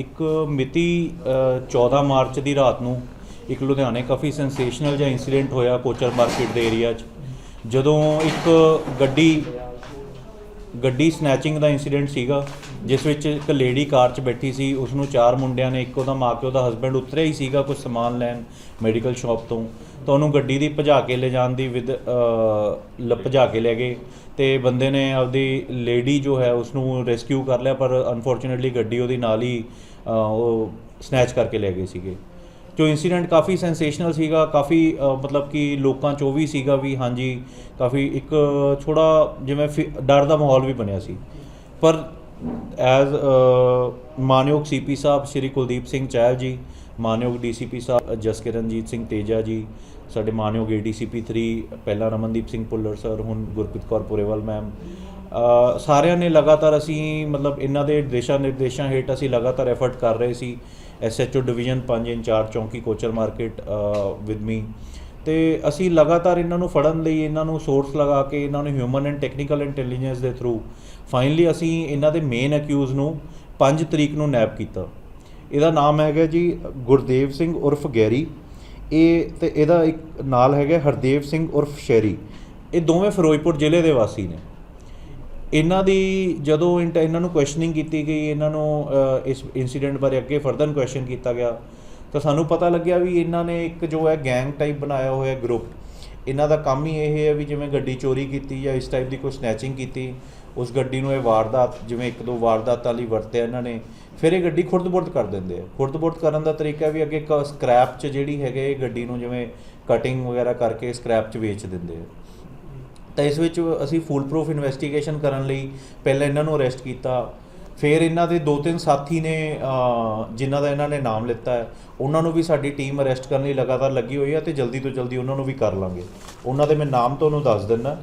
ਇੱਕ ਮਿਤੀ ਅ, 14 ਮਾਰਚ ਦੀ ਰਾਤ ਨੂੰ ਇੱਕ ਲੁਧਿਆਣੇ ਕਾਫੀ ਸੈਂਸੇਸ਼ਨਲ ਜਿਹਾ ਇਨਸੀਡੈਂਟ ਹੋਇਆ ਕੋਚਰ ਮਾਰਕੀਟ ਦੇ ਏਰੀਆ 'ਚ। ਜਦੋਂ ਇੱਕ ਗੱਡੀ ਗੱਡੀ ਸਨੈਚਿੰਗ ਦਾ ਇਨਸੀਡੈਂਟ ਸੀਗਾ ਜਿਸ ਵਿੱਚ ਇੱਕ ਲੇਡੀ ਕਾਰ 'ਚ ਬੈਠੀ ਸੀ ਉਸ ਨੂੰ ਚਾਰ ਮੁੰਡਿਆਂ ਨੇ ਇੱਕ ਉਹਦਾ ਮਾਂ ਪਿਓ ਦਾ ਹਸਬੈਂਡ ਉਤਰਿਆ ਹੀ ਸੀਗਾ ਕੁਝ ਸਮਾਨ ਲੈਣ ਮੈਡੀਕਲ ਸ਼ਾਪ ਤੋਂ। ਤਾਂ ਉਹਨੂੰ ਗੱਡੀ ਦੀ ਭਜਾ ਕੇ ਲੈ ਜਾਣ ਦੀ ਵਿਦ ਲ ਭਜਾ ਕੇ ਲੈ ਗਏ। ਤੇ ਬੰਦੇ ਨੇ ਆਪਦੀ ਲੇਡੀ ਜੋ ਹੈ ਉਸ ਨੂੰ ਰੈਸਕਿਊ ਕਰ ਲਿਆ ਪਰ ਅਨਫੋਰਚੂਨੇਟਲੀ ਗੱਡੀ ਉਹਦੀ ਨਾਲ ਹੀ ਉਹ ਸਨੈਚ ਕਰਕੇ ਲੈ ਗਏ ਸੀਗੇ। ਜੋ ਇਨਸੀਡੈਂਟ ਕਾਫੀ ਸੈਂਸੇਸ਼ਨਲ ਸੀਗਾ, ਕਾਫੀ ਮਤਲਬ ਕਿ ਲੋਕਾਂ 'ਚ ਉਹ ਵੀ ਸੀਗਾ ਵੀ ਹਾਂਜੀ, ਕਾਫੀ ਇੱਕ ਥੋੜਾ ਜਿਵੇਂ ਫਿ- ਡਰ ਦਾ ਮਾਹੌਲ ਵੀ ਬਣਿਆ ਸੀ। ਪਰ ਐਜ਼ ਮਾਨਯੋਗ ਸੀਪੀ ਸਾਹਿਬ, ਸ਼੍ਰੀ ਕੁਲਦੀਪ ਸਿੰਘ ਚਹਿਲ ਜੀ, ਮਾਨਯੋਗ ਡੀਸੀਪੀ ਸਾਹਿਬ, ਜਸਕਿਰਨਜੀਤ ਸਿੰਘ ਤੇਜਾ ਜੀ, ਸਾਡੇ ਮਾਨਯੋਗ ਏਡੀਸੀਪੀ 3 ਪਹਿਲਾਂ ਰਮਨਦੀਪ ਸਿੰਘ ਭੁੱਲਰ ਸਰ ਹੁਣ ਗੁਰਪ੍ਰੀਤ ਕੌਰ ਪੁਰੇਵਾਲ ਮੈਮ ਸਾਰਿਆਂ ਨੇ ਲਗਾਤਾਰ ਅਸੀਂ ਮਤਲਬ ਇਹਨਾਂ ਦੇ ਦਿਸ਼ਾ ਨਿਰਦੇਸ਼ਾਂ ਹੇਠ ਅਸੀਂ ਲਗਾਤਾਰ ਐਫਰਟ ਕਰ ਰਹੇ ਸੀ। ਐਸਐਚਓ ਡਿਵੀਜ਼ਨ 5 ਇੰਚਾਰਜ ਚੌਂਕੀ ਕੋਚਰ ਮਾਰਕੀਟ ਵਿਦ ਮੀ ਤੇ ਅਸੀਂ ਲਗਾਤਾਰ ਇਹਨਾਂ ਨੂੰ ਫੜਨ ਲਈ ਇਹਨਾਂ ਨੂੰ ਸੋਰਸ ਲਗਾ ਕੇ ਇਹਨਾਂ ਨੂੰ ਹਿਊਮਨ ਐਂਡ ਟੈਕਨੀਕਲ ਇੰਟੈਲੀਜੈਂਸ ਦੇ ਥਰੂ ਫਾਈਨਲੀ ਅਸੀਂ ਇਹਨਾਂ ਦੇ ਮੇਨ ਅਕਿਊਜ਼ ਨੂੰ 5 ਤਰੀਕ ਨੂੰ ਨੈਪ ਕੀਤਾ। ਇਹਦਾ ਨਾਮ ਹੈਗਾ ਜੀ ਗੁਰਦੇਵ ਸਿੰਘ ਉਰਫ ਗੈਰੀ। ਇਹ ਤੇ ਇਹਦਾ ਇੱਕ ਨਾਲ ਹੈਗਾ ਹਰਦੇਵ ਸਿੰਘ ਉਰਫ ਸ਼ੈਰੀ। ਇਹ ਦੋਵੇਂ ਫਿਰੋਜ਼ਪੁਰ ਜ਼ਿਲ੍ਹੇ ਦੇ ਵਾਸੀ ਨੇ। ਇਹਨਾਂ ਦੀ ਜਦੋਂ ਇੰਟ- ਇਹਨਾਂ ਨੂੰ ਕੁਐਸਚਨਿੰਗ ਕੀਤੀ ਗਈ, ਇਹਨਾਂ ਨੂੰ ਇਸ ਇਨਸੀਡੈਂਟ ਬਾਰੇ ਅੱਗੇ ਫਰਦਰ ਕੁਐਸਚਨ ਕੀਤਾ ਗਿਆ, ਤਾਂ ਸਾਨੂੰ ਪਤਾ ਲੱਗਿਆ ਵੀ ਇਹਨਾਂ ਨੇ ਇੱਕ ਜੋ ਹੈ ਗੈਂਗ ਟਾਈਪ ਬਣਾਇਆ ਹੋਇਆ ਗਰੁੱਪ ਇਹਨਾਂ ਦਾ ਕੰਮ ਹੀ ਇਹ ਹੈ ਵੀ ਜਿਵੇਂ ਗੱਡੀ ਚੋਰੀ ਕੀਤੀ ਜਾਂ ਇਸ ਟਾਈਪ ਦੀ ਕੋਈ ਸਨੈਚਿੰਗ ਕੀਤੀ, ਉਸ ਗੱਡੀ ਨੂੰ ਇਹ ਵਾਰਦਾਤ, ਜਿਵੇਂ ਇੱਕ ਦੋ ਵਾਰਦਾਤਾਂ ਲਈ ਵਰਤਿਆ ਇਹਨਾਂ ਨੇ, ਫਿਰ ਇਹ ਗੱਡੀ ਖੁਰਦ-ਬੁਰਦ ਕਰ ਦਿੰਦੇ ਆ। ਖੁਰਦ-ਬੁਰਦ ਕਰਨ ਦਾ ਤਰੀਕਾ ਵੀ ਅੱਗੇ ਸਕ੍ਰੈਪ 'ਚ ਜਿਹੜੀ ਹੈਗੇ ਗੱਡੀ ਨੂੰ ਜਿਵੇਂ ਕਟਿੰਗ ਵਗੈਰਾ ਕਰਕੇ ਸਕ੍ਰੈਪ 'ਚ ਵੇਚ ਦਿੰਦੇ ਆ। ਤਾਂ ਇਸ ਵਿੱਚ ਅਸੀਂ ਫੁੱਲ ਪ੍ਰੂਫ ਇਨਵੈਸਟੀਗੇਸ਼ਨ ਕਰਨ ਲਈ ਪਹਿਲਾਂ ਇਹਨਾਂ ਨੂੰ ਅਰੈਸਟ ਕੀਤਾ। ਫਿਰ ਇਹਨਾਂ ਦੇ ਦੋ ਤਿੰਨ ਸਾਥੀ ਨੇ ਜਿਨ੍ਹਾਂ ਦਾ ਇਹਨਾਂ ਨੇ ਨਾਮ ਲਿੱਤਾ ਹੈ, ਉਹਨਾਂ ਨੂੰ ਵੀ ਸਾਡੀ ਟੀਮ ਅਰੈਸਟ ਕਰਨ ਲਈ ਲਗਾਤਾਰ ਲੱਗੀ ਹੋਈ ਹੈ ਤੇ ਜਲਦੀ ਤੋਂ ਜਲਦੀ ਉਹਨਾਂ ਨੂੰ ਵੀ ਕਰ ਲਾਂਗੇ। ਉਹਨਾਂ ਦੇ ਮੈਂ ਨਾਮ ਤੁਹਾਨੂੰ ਦੱਸ ਦਿੰਦਾ।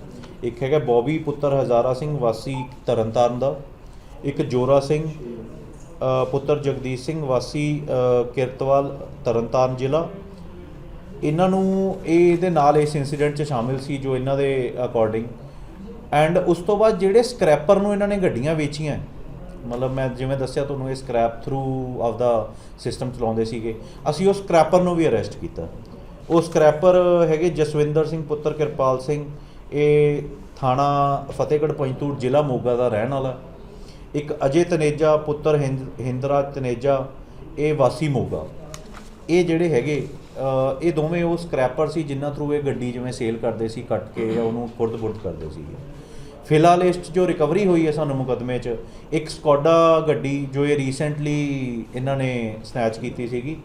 ਇੱਕ ਹੈਗਾ ਬੌਬੀ ਪੁੱਤਰ ਹਜ਼ਾਰਾ ਸਿੰਘ, ਵਾਸੀ ਤਰਨਤਾਰਨ ਦਾ। ਇੱਕ ਜੋਰਾ ਸਿੰਘ ਪੁੱਤਰ ਜਗਦੀਸ਼ ਸਿੰਘ, ਵਾਸੀ ਕਿਰਤਵਾਲ ਤਰਨਤਾਰਨ ਜ਼ਿਲ੍ਹਾ। ਇਹਨਾਂ ਨੂੰ ਇਹ ਇਹਦੇ ਨਾਲ ਇਸ ਇਨਸੀਡੈਂਟ 'ਚ ਸ਼ਾਮਿਲ ਸੀ ਜੋ ਇਹਨਾਂ ਦੇ ਅਕੋਰਡਿੰਗ ਐਂਡ ਉਸ ਤੋਂ ਬਾਅਦ ਜਿਹੜੇ ਸਕ੍ਰੈਪਰ ਨੂੰ ਇਹਨਾਂ ਨੇ ਗੱਡੀਆਂ ਵੇਚੀਆਂ, ਮਤਲਬ ਮੈਂ ਜਿਵੇਂ ਦੱਸਿਆ ਤੁਹਾਨੂੰ ਇਹ ਸਕ੍ਰੈਪ ਥਰੂ ਆਫ ਦਾ ਸਿਸਟਮ ਚਲਾਉਂਦੇ ਸੀਗੇ, ਅਸੀਂ ਉਸ ਸਕ੍ਰੈਪਰ ਨੂੰ ਵੀ ਅਰੈਸਟ ਕੀਤਾ। ਉਹ ਸਕ੍ਰੈਪਰ ਹੈਗੇ ਜਸਵਿੰਦਰ ਸਿੰਘ, ਪੁੱਤਰ ਕਿਰਪਾਲ ਸਿੰਘ, ਇਹ ਥਾਣਾ ਫਤਿਹਗੜ੍ਹ ਪੰਜਤੂਰ ਜ਼ਿਲ੍ਹਾ ਮੋਗਾ ਦਾ ਰਹਿਣ ਵਾਲਾ। ਇੱਕ ਅਜੇ ਤਨੇਜਾ, ਪੁੱਤਰ ਹਿੰਦ ਹਿੰਦਰਾਜ ਤਨੇਜਾ, ਇਹ ਵਾਸੀ ਮੋਗਾ। ਇਹ ਜਿਹੜੇ ਹੈਗੇ ਇਹ ਦੋਵੇਂ ਉਹ ਸਕ੍ਰੈਪਰ ਸੀ ਜਿਨ੍ਹਾਂ ਥਰੂ ਇਹ ਗੱਡੀ ਜਿਵੇਂ ਸੇਲ ਕਰਦੇ ਸੀ, ਕੱਟ ਕੇ ਜਾਂ ਉਹਨੂੰ ਖੁਰਦ-ਬੁਰਦ ਕਰਦੇ ਸੀ। ਫਿਲਹਾਲ ਇਸ 'ਚ ਜੋ ਰਿਕਵਰੀ ਹੋਈ ਹੈ ਸਾਨੂੰ ਮੁਕੱਦਮੇ 'ਚ, ਇੱਕ ਸਕੋਡਾ ਗੱਡੀ ਜੋ ਇਹ ਰੀਸੈਂਟਲੀ ਇਹਨਾਂ ਨੇ ਸਨੈਚ ਕੀਤੀ ਸੀਗੀ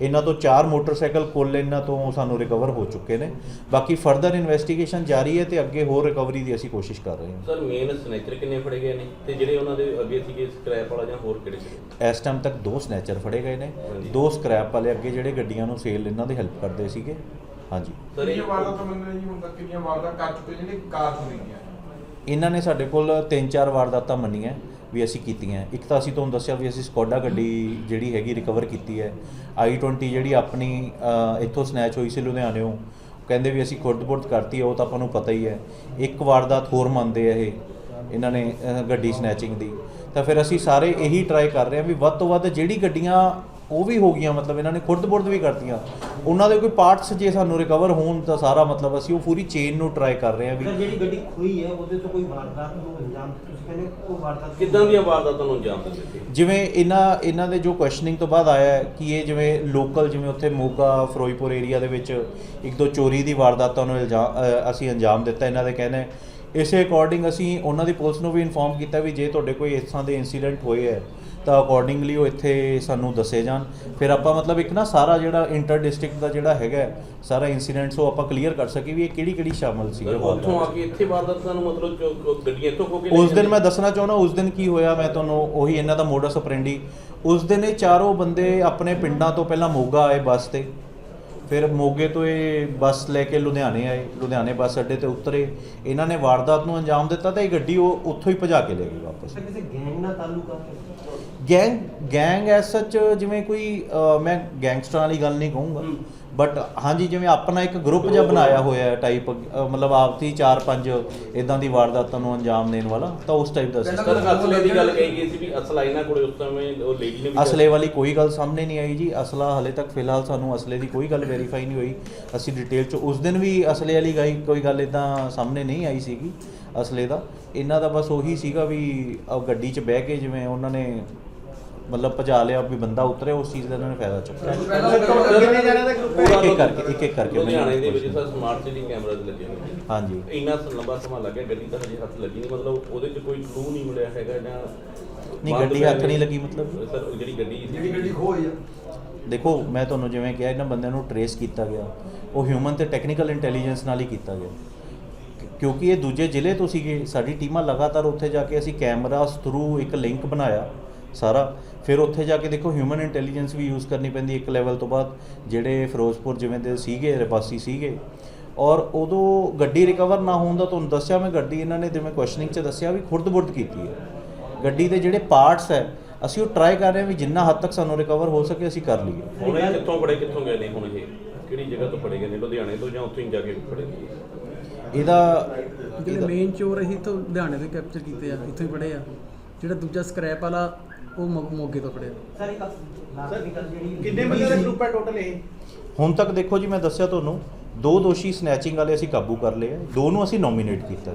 ਇਹਨਾਂ ਤੋਂ ਚਾਰ ਮੋਟਰਸਾਈਕਲ ਕੁੱਲ ਇਹਨਾਂ ਤੋਂ ਸਾਨੂੰ ਰਿਕਵਰ ਹੋ ਚੁੱਕੇ ਨੇ। ਬਾਕੀ ਫਰਦਰ ਇਨਵੈਸਟੀਗੇਸ਼ਨ ਜਾਰੀ ਹੈ ਤੇ ਅੱਗੇ ਹੋਰ ਰਿਕਵਰੀ ਦੀ ਅਸੀਂ ਕੋਸ਼ਿਸ਼ ਕਰ ਰਹੇ ਹਾਂ। ਸਰ ਮੇਨ ਸਨੈਚਰ ਕਿੰਨੇ ਫੜੇ ਗਏ ਨੇ? ਤੇ ਜਿਹੜੇ ਉਹਨਾਂ ਦੇ ਅੱਗੇ ਸੀਗੇ ਸਕ੍ਰੈਪ ਵਾਲਾ ਜਾਂ ਹੋਰ ਕਿਹੜੇ ਸੀਗੇ? ਇਸ ਟਾਈਮ ਤੱਕ ਦੋ ਸਨੈਚਰ ਫੜੇ ਗਏ ਨੇ। ਦੋ ਸਕ੍ਰੈਪ ਵਾਲੇ ਅੱਗੇ ਜਿਹੜੇ ਗੱਡੀਆਂ ਨੂੰ ਸੇਲ ਇਹਨਾਂ ਦੇ ਹੈਲਪ ਕਰਦੇ ਸੀਗੇ। ਹਾਂਜੀ। ਸਰ ਇਹ ਵਾਰਦਾਤਾਂ ਮੰਨਦੇ ਜੀ ਹੁਣ ਤੱਕ ਕਿੰਨੀਆਂ ਵਾਰਦਾਤਾਂ ਕਰ ਚੁੱਕੇ ਜਿਹੜੇ ਕਾਰ ਗਿਆ ਇਹਨਾਂ ਨੇ ਸਾਡੇ ਕੋਲ ਤਿੰਨ ਚਾਰ ਵਾਰਦਾਤਾਂ ਮੰਨੀਆਂ। ਵੀ ਅਸੀਂ ਕੀਤੀਆਂ। ਇੱਕ ਤਾਂ ਅਸੀਂ ਤੁਹਾਨੂੰ ਦੱਸਿਆ ਵੀ ਅਸੀਂ ਸਕੋਡਾ ਗੱਡੀ ਜਿਹੜੀ ਹੈਗੀ ਰਿਕਵਰ ਕੀਤੀ ਹੈ। i20 ਜਿਹੜੀ ਆਪਣੀ ਇੱਥੋਂ ਸਨੈਚ ਹੋਈ ਸੀ ਲੁਧਿਆਣਿਓਂ ਕਹਿੰਦੇ ਵੀ ਅਸੀਂ ਖੁਰਦ-ਬੁਰਦ ਕਰਤੀ ਹੈ ਉਹ ਤਾਂ ਆਪਾਂ ਨੂੰ ਪਤਾ ਹੀ ਹੈ। ਇੱਕ ਵਾਰਦਾਤ ਹੋਰ ਮੰਨਦੇ ਆ ਇਹ, ਇਹਨਾਂ ਨੇ ਗੱਡੀ ਸਨੈਚਿੰਗ ਦੀ। ਤਾਂ ਫਿਰ ਅਸੀਂ ਸਾਰੇ ਇਹੀ ਟਰਾਈ ਕਰ ਰਹੇ ਹਾਂ ਵੀ ਵੱਧ ਤੋਂ ਵੱਧ ਜਿਹੜੀ ਗੱਡੀਆਂ ਉਹ ਵੀ ਹੋ ਗਈਆਂ, ਮਤਲਬ ਇਹਨਾਂ ਨੇ ਖੁਰਦ-ਬੁਰਦ ਵੀ ਕਰਤੀਆਂ। ਉਹਨਾਂ ਦੇ ਕੋਈ ਪਾਰਟਸ ਜੇ ਸਾਨੂੰ ਰਿਕਵਰ ਹੋਣ ਤਾਂ ਸਾਰਾ ਮਤਲਬ ਅਸੀਂ ਉਹ ਪੂਰੀ ਚੇਨ ਨੂੰ ਟਰਾਈ ਕਰ ਰਹੇ ਹਾਂ ਵੀ ਸਰ ਜਿਹੜੀ ਗੱਡੀ ਖੋਈ ਹੈ ਉਹਦੇ ਤੋਂ ਕੋਈ ਵਾਰਦਾਤ ਨੂੰ ਅੰਜਾਮ ਤੁਸੀਂ ਕਹਿੰਦੇ ਉਹ ਵਾਰਦਾਤ ਕਿੱਦਾਂ ਦੀਆਂ ਵਾਰਦਾਤਾਂ ਨੂੰ ਅੰਜਾਮ ਦਿੰਦੇ ਸੀ? ਜਿਵੇਂ ਇਹਨਾਂ ਇਹਨਾਂ ਦੇ ਜੋ ਕੁਐਸਚਨਿੰਗ ਤੋਂ ਬਾਅਦ ਆਇਆ ਹੈ ਕਿ ਇਹ ਜਿਵੇਂ ਲੋਕਲ ਜਿਵੇਂ ਉੱਥੇ ਮੋਗਾ ਫਿਰੋਜ਼ਪੁਰ ਏਰੀਆ ਦੇ ਵਿੱਚ ਇੱਕ ਦੋ ਚੋਰੀ ਦੀ ਵਾਰਦਾਤਾਂ ਨੂੰ ਅਸੀਂ ਅੰਜਾਮ ਦਿੱਤਾ ਇਹਨਾਂ ਦੇ ਕਹਿੰਦੇ ਇਸੇ ਅਕੋਰਡਿੰਗ ਅਸੀਂ ਉਹਨਾਂ ਦੀ ਪੁਲਿਸ ਨੂੰ ਵੀ ਇਨਫੋਰਮ ਕੀਤਾ ਵੀ ਜੇ ਤੁਹਾਡੇ ਕੋਈ ਇਸ ਤਰ੍ਹਾਂ ਦੇ ਇਨਸੀਡੈਂਟ ਹੋਏ ਹੈ ਤਾਂ ਅਕੋਰਡਿੰਗਲੀ ਉਹ ਇੱਥੇ ਸਾਨੂੰ ਦੱਸੇ ਜਾਣ। ਫਿਰ ਆਪਾਂ ਮਤਲਬ ਇੱਕ ਨਾ ਸਾਰਾ ਜਿਹੜਾ ਇੰਟਰ ਡਿਸਟ੍ਰਿਕਟ ਦਾ ਜਿਹੜਾ ਹੈਗਾ ਹੈ, ਸਾਰਾ ਇਨਸੀਡੈਂਟਸ ਉਹ ਆਪਾਂ ਕਲੀਅਰ ਕਰ ਸਕੀ ਵੀ ਇਹ ਕਿਹੜੀ ਕਿਹੜੀ ਸ਼ਾਮਲ ਸੀ ਉੱਥੋਂ ਆ ਕੇ ਇੱਥੇ ਵਾਰਦਾਤਾਂ ਨੂੰ ਮਤਲਬ ਗੱਡੀਆਂ ਇੱਥੋਂ ਖੋ ਕੇ ਉਸ ਦਿਨ? ਮੈਂ ਦੱਸਣਾ ਚਾਹੁੰਦਾ ਉਸ ਦਿਨ ਕੀ ਹੋਇਆ ਮੈਂ ਤੁਹਾਨੂੰ ਉਹੀ ਇਹਨਾਂ ਦਾ ਮੋਡਸ ਆਪਰੈਂਡੀ ਉਸ ਦਿਨ ਇਹ ਚਾਰੋਂ ਬੰਦੇ ਆਪਣੇ ਪਿੰਡਾਂ ਤੋਂ ਪਹਿਲਾਂ ਮੋਗਾ ਆਏ ਬੱਸ ਤੇ। ਫਿਰ ਮੋਗੇ ਤੋਂ ਇਹ ਬੱਸ ਲੈ ਕੇ ਲੁਧਿਆਣੇ ਆਏ ਲੁਧਿਆਣੇ ਬੱਸ ਅੱਡੇ ਤੇ ਉਤਰੇ। ਇਹਨਾਂ ਨੇ ਵਾਰਦਾਤ ਨੂੰ ਅੰਜਾਮ ਦਿੱਤਾ ਤਾਂ ਇਹ ਗੱਡੀ ਉਹ ਉੱਥੋਂ ਹੀ ਭਜਾ ਕੇ ਲੈ ਗਈ ਵਾਪਸ। ਕਿਸੇ ਗੈਂਗ ਨਾਲ ਤਾਲੁਕ ਆ? ਗੈਂਗ ਗੈਂਗ ਐਸ ਸੱਚ ਜਿਵੇਂ ਕੋਈ ਮੈਂ ਗੈਂਗਸਟਰਾਂ ਵਾਲੀ ਗੱਲ ਨਹੀਂ ਕਹੂੰਗਾ। ਬਟ ਹਾਂਜੀ ਜਿਵੇਂ ਆਪਣਾ ਇੱਕ ਗਰੁੱਪ ਜਿਹਾ ਬਣਾਇਆ ਹੋਇਆ ਹੈ ਟਾਈਪ ਮਤਲਬ ਆਪਸੀ 4-5 ਇਦਾਂ ਦੀ ਵਾਰਦਾਤਾਂ ਨੂੰ ਅੰਜਾਮ ਦੇਣ ਵਾਲਾ ਤਾਂ ਉਸ ਟਾਈਪ ਦਾ ਸਰ ਅਸਲੇ ਦੀ ਗੱਲ ਕਹੀ ਗਈ ਸੀ ਵੀ ਅਸਲਾ ਇਹਨਾਂ ਕੋਲੇ ਉਸ ਸਮੇਂ ਉਹ ਲੇਡੀ ਨੇ ਵੀ ਅਸਲੇ ਵਾਲੀ ਕੋਈ ਗੱਲ ਸਾਹਮਣੇ ਨਹੀਂ ਆਈ ਜੀ। ਅਸਲਾ ਹਲੇ ਤੱਕ ਫਿਲਹਾਲ ਸਾਨੂੰ ਅਸਲੇ ਦੀ ਕੋਈ ਗੱਲ ਵੈਰੀਫਾਈ ਨਹੀਂ ਹੋਈ। ਅਸੀਂ ਡਿਟੇਲ ਚ ਉਸ ਦਿਨ ਵੀ ਅਸਲੇ ਵਾਲੀ ਗਾਈ ਕੋਈ ਗੱਲ ਇਦਾਂ ਸਾਹਮਣੇ ਨਹੀਂ ਆਈ ਸੀਗੀ ਅਸਲੇ ਦਾ। ਇਹਨਾਂ ਦਾ ਬਸ ਉਹੀ ਸੀਗਾ ਵੀ ਗੱਡੀ 'ਚ ਬਹਿ ਕੇ ਜਿਵੇਂ ਉਹਨਾਂ ਨੇ ਮਤਲਬ ਭਜਾ ਲਿਆ ਵੀ ਬੰਦਾ ਉਤਰੇ ਉਸ ਚੀਜ਼ ਦਾ ਇਹਨਾਂ ਨੇ ਫਾਇਦਾ ਚੁੱਕਿਆ। ਕਿੰਨੇ ਜਣਿਆਂ ਦਾ ਗਰੁੱਪ ਇੱਕ ਇੱਕ ਕਰਕੇ ਇੱਕ ਇੱਕ ਕਰਕੇ ਲੁਧਿਆਣੇ ਦੇ ਵਿੱਚ ਸਰ ਸਮਾਰਟ ਸਿਟੀ ਕੈਮਰਾਜ਼ ਲੱਗੇ ਹੋਏ ਨੇ ਹਾਂਜੀ। ਇੰਨਾ ਲੰਬਾ ਸਮਾਂ ਲੱਗਿਆ ਗੱਡੀ ਤਾਂ ਹਜੇ ਹੱਥ ਲੱਗੀ ਨਹੀਂ ਮਤਲਬ ਉਹਦੇ 'ਚ ਕੋਈ ਕਲੂ ਨਹੀਂ ਮਿਲਿਆ ਹੈਗਾ ਜਾਂ ਨਹੀਂ ਗੱਡੀ ਹੱਥ। ਨਹੀਂ ਲੱਗੀ ਮਤਲਬ। ਸਰ ਜਿਹੜੀ ਗੱਡੀ ਜਿਹੜੀ ਗੱਡੀ ਖੋਈ ਆ। ਦੇਖੋ ਮੈਂ ਤੁਹਾਨੂੰ ਜਿਵੇਂ ਕਿਹਾ ਇਹਨਾਂ ਬੰਦਿਆਂ ਨੂੰ ਟਰੇਸ ਕੀਤਾ ਗਿਆ। ਉਹ ਹਿਊਮਨ ਤੇ ਟੈਕਨੀਕਲ ਇੰਟੈਲੀਜੈਂਸ ਨਾਲ ਹੀ ਕੀਤਾ ਗਿਆ। ਕਿਉਂਕਿ ਇਹ ਦੂਜੇ ਜ਼ਿਲ੍ਹੇ ਤੋਂ ਸੀਗੇ ਸਾਡੀ ਟੀਮਾਂ ਲਗਾਤਾਰ ਉੱਥੇ ਜਾ ਕੇ ਅਸੀਂ ਕੈਮਰਾਸ ਥਰੂ ਇੱਕ ਲਿੰਕ ਬਣਾਇਆ। ਸਾਰਾ। ਫਿਰ ਉੱਥੇ ਜਾ ਕੇ ਦੇਖੋ ਹਿਊਮਨ ਇੰਟੈਲੀਜੈਂਸ ਵੀ ਯੂਜ਼ ਕਰਨੀ ਪੈਂਦੀ ਇੱਕ ਲੈਵਲ ਤੋਂ ਬਾਅਦ ਜਿਹੜੇ ਫਿਰੋਜ਼ਪੁਰ ਜਿਵੇਂ ਦੇ ਸੀਗੇ ਰਿਵਾਸੀ ਸੀਗੇ। ਔਰ ਉਦੋਂ ਗੱਡੀ ਰਿਕਵਰ ਨਾ ਹੋਣ ਦਾ ਤੁਹਾਨੂੰ ਦੱਸਿਆ ਮੈਂ ਗੱਡੀ ਇਹਨਾਂ ਨੇ ਜਿਵੇਂ ਕੁਐਸਚਨਿੰਗ 'ਚ ਦੱਸਿਆ ਵੀ ਖੁਰਦ-ਬੁਰਦ ਕੀਤੀ ਹੈ। ਗੱਡੀ ਦੇ ਜਿਹੜੇ ਪਾਰਟਸ ਹੈ ਅਸੀਂ ਉਹ ਟਰਾਈ ਕਰ ਰਹੇ ਹਾਂ ਵੀ ਜਿੰਨਾ ਹੱਦ ਤੱਕ ਸਾਨੂੰ ਰਿਕਵਰ ਹੋ ਸਕੇ ਅਸੀਂ ਕਰ ਲਈਏ। ਹੁਣ ਇਹ ਕਿੱਥੋਂ ਫੜੇ ਕਿੱਥੋਂ ਗਏ ਨੇ ਹੁਣ ਇਹ? ਕਿਹੜੀ ਜਗ੍ਹਾ ਤੋਂ ਫੜੇ ਗਏ ਨੇ? ਲੁਧਿਆਣੇ ਤੋਂ ਜਾਂ ਉੱਥੋਂ ਹੀ ਜਾ ਕੇ ਫੜੇ ਗਏ? ਇਹਦਾ ਜਿਹੜੇ ਮੇਨ ਚੋਰ ਅਸੀਂ ਤੋਂ ਲੁਧਿਆਣੇ ਤੋਂ ਕੈਪਚਰ ਕੀਤੇ ਆ ਇੱਥੋਂ ਹੀ ਫੜੇ ਆ। ਜਿਹੜਾ ਦੂਜਾ ਸਕ੍ਰੈਪ ਵਾਲਾ ਉਹ ਮੋ- ਮੋਗੇ ਤੋਂ ਫੜਿਆ। ਸਰ ਇੱਕ ਲਾਸਟ ਦੀ ਗੱਲ ਜਿਹੜੀ ਕਿੰਨੇ ਬੰਦੇ ਦਾ ਗਰੁੱਪ ਹੈ ਟੋਟਲ ਇਹ? ਹੁਣ ਤੱਕ ਦੇਖੋ ਜੀ ਮੈਂ ਦੱਸਿਆ ਤੁਹਾਨੂੰ ਦੋ ਦੋਸ਼ੀ ਸਨੈਚਿੰਗ ਵਾਲੇ ਅਸੀਂ ਕਾਬੂ ਕਰ ਲਏ ਆ। ਦੋ ਨੂੰ ਅਸੀਂ ਨੋਮੀਨੇਟ ਕੀਤਾ।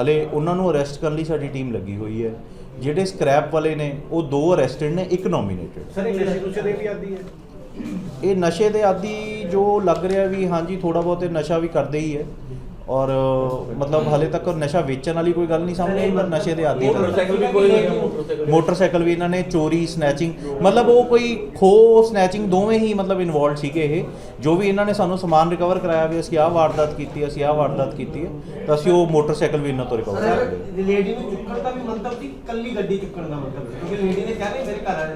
ਹਲੇ ਉਹਨਾਂ ਨੂੰ ਅਰੈਸਟ ਕਰਨ ਲਈ ਸਾਡੀ ਟੀਮ ਲੱਗੀ ਹੋਈ ਹੈ। ਜਿਹੜੇ ਸਕ੍ਰੈਪ ਵਾਲੇ ਨੇ ਉਹ ਦੋ ਅਰੈਸਟਡ ਨੇ ਇੱਕ ਨੋਮੀਨੇਟਡ ਸਰ ਇਹ ਨਸ਼ੇ ਨੁਸ਼ੇ ਦੇ ਵੀ ਆਦੀ ਹੈ? ਇਹ ਨਸ਼ੇ ਦੇ ਆਦੀ ਜੋ ਲੱਗ ਰਿਹਾ ਵੀ ਹਾਂਜੀ ਥੋੜਾ ਬਹੁਤ ਇਹ ਨਸ਼ਾ ਵੀ ਕਰਦੇ ਹੀ ਹੈ। ਔਰ ਮਤਲਬ ਹਲੇ ਤੱਕ ਨਸ਼ਾ ਵੇਚਣ ਵਾਲੀ ਕੋਈ ਗੱਲ ਨਹੀਂ ਸਾਹਮਣੇ ਆਈ ਪਰ ਨਸ਼ੇ ਦੇ ਆਦੀ ਮੋਟਰਸਾਈਕਲ ਵੀ ਕੋਈ ਨਹੀਂ ਮੋਟਰਸਾਈਕਲ ਮੋਟਰਸਾਈਕਲ ਵੀ ਇਹਨਾਂ ਨੇ ਚੋਰੀ ਸਨੈਚਿੰਗ ਮਤਲਬ ਉਹ ਕੋਈ ਖੋ ਸਨੈਚਿੰਗ ਦੋਵੇਂ ਹੀ ਮਤਲਬ ਇਨਵੋਲਡ ਸੀਗੇ ਇਹ। ਜੋ ਵੀ ਇਹਨਾਂ ਨੇ ਸਾਨੂੰ ਸਮਾਨ ਰਿਕਵਰ ਕਰਾਇਆ ਵੀ ਅਸੀਂ ਆਹ ਵਾਰਦਾਤ ਕੀਤੀ ਅਸੀਂ ਆਹ ਵਾਰਦਾਤ ਕੀਤੀ ਹੈ ਤਾਂ ਅਸੀਂ ਉਹ ਮੋਟਰਸਾਈਕਲ ਵੀ ਇਹਨਾਂ ਤੋਂ ਰਿਕਵਰ ਸਰ ਲੇਡੀ ਨੂੰ ਚੁੱਕਣ ਦਾ ਵੀ ਮੰਤਵ ਸੀ ਕੱਲੀ ਗੱਡੀ ਚੁੱਕਣ ਦਾ ਮੰਤਵ ਸੀ? ਕਿਉਂਕਿ ਲੇਡੀ ਨੇ ਕਿਹਾ ਨਹੀਂ ਮੇਰੇ ਘਰ ਵਾਲੇ